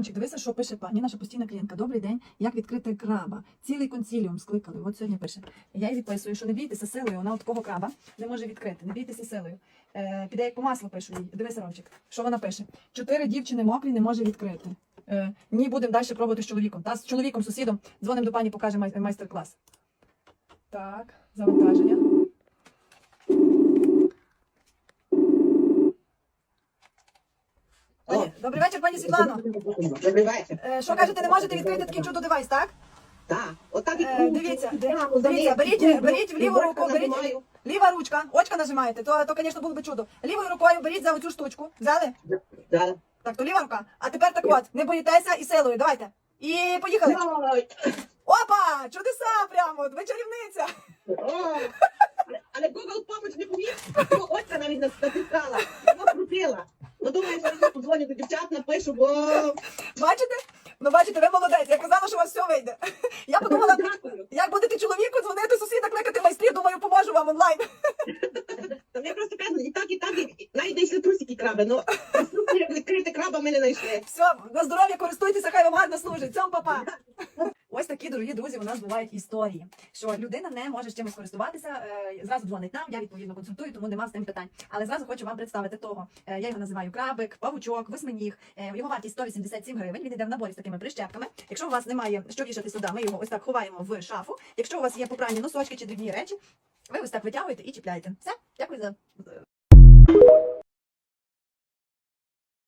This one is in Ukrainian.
Ромчик, дивися, що пише пані, наша постійна клієнтка. Добрий день, як відкрити краба. Цілий консіліум скликали. От сьогодні пише. Я їй відписую, що не бійтеся силою, вона от такого краба не може відкрити. Не бійтеся силою. Е, піде як по маслу пишу їй. Дивися, Ромчик, що вона пише? Чотири дівчини мокрі не може відкрити. Е, ні, будемо далі пробувати з чоловіком. Та з чоловіком, сусідом, дзвонимо до пані, покаже майстер-клас. Так, завантаження. Пані, добрий вечір, пані Світлано. Добрий вечір. Е, що кажете, не можете відкрити такий чудо девайс, так? Так, отак і Е, кручу. дивіться, Прямо дивіться, за беріть- беріть в ліву і руку, беріть- нажимаю. Ліва ручка, очка нажимаєте, то, то, звісно, було би чудо. Лівою рукою беріть за оцю штучку. Взяли? Да. Так, то ліва рука. А тепер так от, не боїтеся і силою. Давайте. І поїхали. Ой, Опа! Чудеса прямо! Ви чарівниця! ой. Але Google помощь не поміг. Бо Оця навіть нас натискала. Вона крутила. Ну, думаю, що я подзвоню до дівчат, напишу, бо... Бачите? Ну бачите, ви молодець. Я казала, що у вас все вийде. Я подумала, як будете чоловіку дзвонити сусіда, кликати майстрів, думаю, поможу вам онлайн. Та я просто кажу, і так, і так, і навіть знайшли трусики краби. Ну, крити відкрити краба, ми не знайшли. Все, на здоров'я користуйтеся, хай вам гарно служить. Цьому папа. Ось такі, дорогі друзі, у нас бувають історії, що людина не може з чимось користуватися. е, Зразу дзвонить нам, я відповідно консультую, тому нема з тим питань. Але зразу хочу вам представити того. Е, Я його називаю крабик, павучок, восьминіг. Е, Його вартість 187 гривень. Він йде в наборі з такими прищепками. Якщо у вас немає що вішати сюди, ми його ось так ховаємо в шафу. Якщо у вас є попрані носочки чи дрібні речі, ви ось так витягуєте і чіпляєте. Все, дякую за